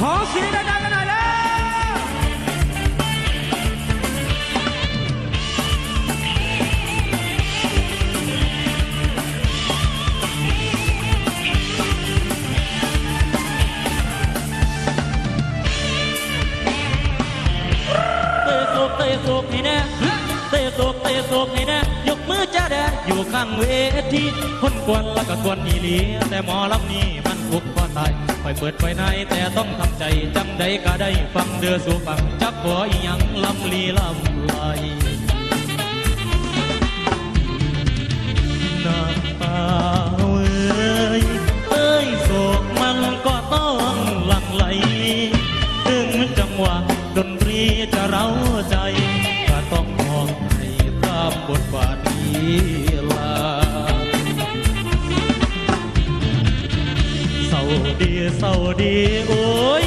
ขอเสียงดังๆกันหน่อยแล้เตะสุกเตะสุกนี่แน่ เตะโศกเตะโศกให้แน่ยกมือจ้าแดงอยู่ข้างเวทีคนกวนแล้วก็กวนอีหลีแต่หมอลำนี้มันคุกพอตายไปเปิดไฟในแต่ต้องทำใจจังใดก็ได้ฟังเดือสู่ฟังจักขออีหยังลำลีลำไหลน้ำตาเอ้ยเอ้ยโศกมันก็ต้องหลั่งไหลถึงจังหวะดนตรีจะเร้าใจก็ต้อง บทบาทนี้ลาเศร้าดีเศร้าดีโอ้ย